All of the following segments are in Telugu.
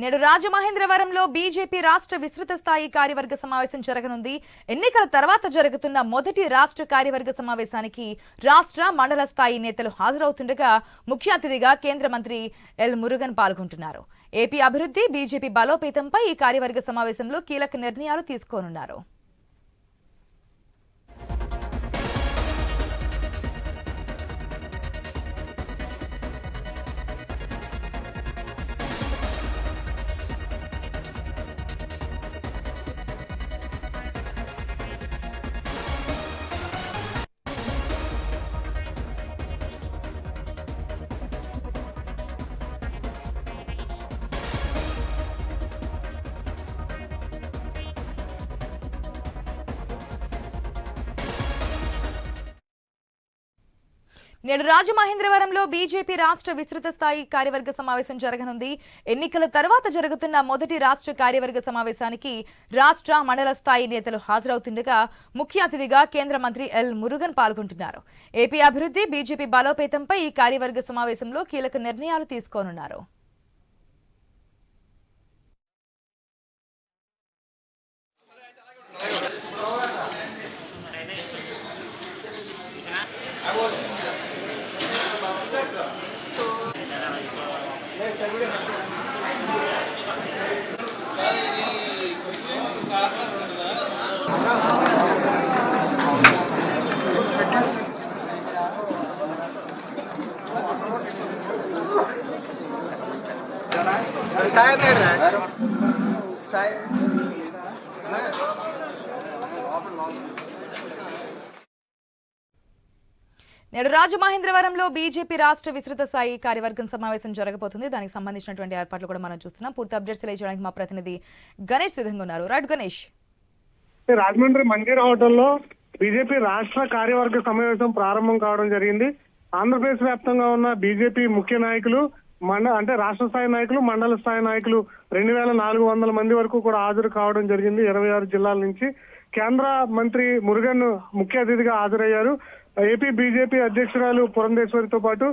నేడు రాజమహేంద్రవరంలో బీజేపీ రాష్ట్ర విస్తృత స్థాయి కార్యవర్గ సమావేశం జరగనుంది. ఎన్నికల తర్వాత జరుగుతున్న మొదటి రాష్ట్ర కార్యవర్గ సమావేశానికి రాష్ట్ర మండల స్థాయి నేతలు హాజరవుతుండగా ముఖ్య అతిథిగా కేంద్ర మంత్రి ఎల్ మురుగన్ పాల్గొంటున్నారు. ఏపీ అభివృద్ధి బీజేపీ బలోపేతంపై ఈ కార్యవర్గ సమావేశంలో కీలక నిర్ణయాలు తీసుకోనున్నారు. నేడు రాజమహేంద్రవరంలో బీజేపీ రాష్ట్ర విస్తృత స్థాయి కార్యవర్గ సమావేశం జరగనుంది. ఎన్నికల తర్వాత జరుగుతున్న మొదటి రాష్ట్ర కార్యవర్గ సమావేశానికి రాష్ట్ర మండల స్థాయి నేతలు హాజరవుతుండగా ముఖ్య అతిథిగా కేంద్ర మంత్రి ఎల్ మురుగన్ పాల్గొంటున్నారు. ఏపీ అభివృద్ధి బీజేపీ బలోపేతంపై ఈ కార్యవర్గ సమావేశంలో కీలక నిర్ణయాలు తీసుకోనున్నారు. शायद नहीं रहा शायद నేడు రాజమహేంద్రవరంలో బీజేపీ రాష్ట్ర విస్తృత స్థాయి కార్యవర్గం సమావేశం జరగబోతుంది. దానికి సంబంధించినటువంటి ఏర్పాట్లు కూడా మనం చూస్తున్నాం. పూర్తి అప్డేట్స్ తెలియజేయడానికి మా ప్రతినిధి గణేష్ సిద్ధంగా ఉన్నారు. రైట్ గణేష్. రాజమండ్రి మందిర హోటల్లో బీజేపీ రాష్ట్ర కార్యవర్గ సమావేశం ప్రారంభం కావడం జరిగింది. ఆంధ్రప్రదేశ్ వ్యాప్తంగా ఉన్న బీజేపీ ముఖ్య నాయకులు మండ అంటే రాష్ట్ర స్థాయి నాయకులు మండల స్థాయి నాయకులు రెండు వేల నాలుగు వందల మంది వరకు కూడా హాజరు కావడం జరిగింది. ఇరవై ఆరు జిల్లాల నుంచి కేంద్ర మంత్రి మురుగన్ ముఖ్య అతిథిగా హాజరయ్యారు. ఏపీ బీజేపీ అధ్యక్షురాలు పురంధేశ్వరితో పాటు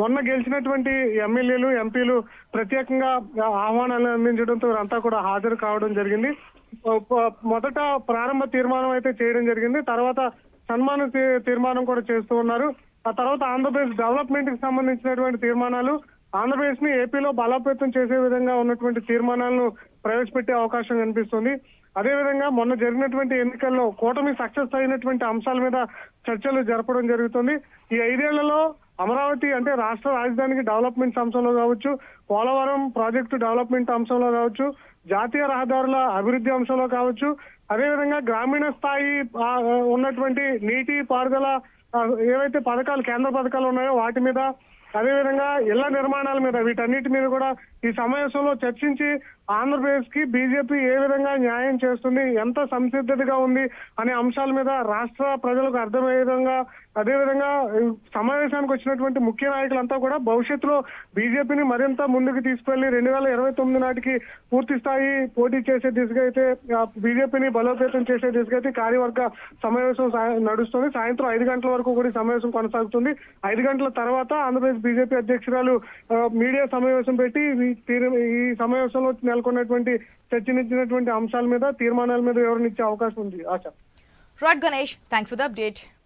మొన్న గెలిచినటువంటి ఎమ్మెల్యేలు ఎంపీలు ప్రత్యేకంగా ఆహ్వానాలు అందించడంతో అంతా కూడా హాజరు కావడం జరిగింది. మొదట ప్రారంభ తీర్మానం అయితే చేయడం జరిగింది. తర్వాత సన్మాన తీర్మానం కూడా చేస్తూ ఉన్నారు. ఆ తర్వాత ఆంధ్రప్రదేశ్ డెవలప్మెంట్కి సంబంధించినటువంటి తీర్మానాలు ఆంధ్రప్రదేశ్ని ఏపీలో బలోపేతం చేసే విధంగా ఉన్నటువంటి తీర్మానాలను ప్రవేశపెట్టే అవకాశం కనిపిస్తుంది. అదేవిధంగా మొన్న జరిగినటువంటి ఎన్నికల్లో కూటమి సక్సెస్ అయినటువంటి అంశాల మీద చర్చలు జరపడం జరుగుతుంది. ఈ ఐదేళ్ళలో అమరావతి అంటే రాష్ట్ర రాజధానికి డెవలప్మెంట్ అంశంలో కావచ్చు పోలవరం ప్రాజెక్టు డెవలప్మెంట్ అంశంలో కావచ్చు జాతీయ రహదారుల అభివృద్ధి అంశంలో కావచ్చు అదేవిధంగా గ్రామీణ స్థాయి ఉన్నటువంటి నీటి పారుదల ఏవైతే పథకాలు కేంద్ర పథకాలు ఉన్నాయో వాటి మీద అదేవిధంగా ఇళ్ళ నిర్మాణాల మీద వీటన్నిటి మీద కూడా ఈ సమావేశంలో చర్చించి ఆంధ్రప్రదేశ్కి బీజేపీ ఏ విధంగా న్యాయం చేస్తుంది ఎంత సంసిద్ధతగా ఉంది అనే అంశాల మీద రాష్ట్ర ప్రజలకు అర్థమయ్యే విధంగా అదేవిధంగా సమావేశానికి వచ్చినటువంటి ముఖ్య నాయకులంతా కూడా భవిష్యత్తులో బీజేపీని మరింత ముందుకు తీసుకెళ్ళి రెండు వేల ఇరవై తొమ్మిది నాటికి పూర్తి స్థాయి పోటీ చేసే దిశగా అయితే బీజేపీని బలోపేతం చేసే దిశగా అయితే కార్యవర్గ సమావేశం నడుస్తుంది. సాయంత్రం ఐదు గంటల వరకు కూడా సమావేశం కొనసాగుతుంది. ఐదు గంటల తర్వాత ఆంధ్రప్రదేశ్ బీజేపీ అధ్యక్షురాలు మీడియా సమావేశం పెట్టి ఈ ఈ సమావేశంలో నెలకొన్నటువంటి చర్చనిచ్చినటువంటి అంశాల మీద తీర్మానాల మీద వివరణ ఇచ్చే అవకాశం ఉంది? ఆశ. Right Ganesh thanks for the update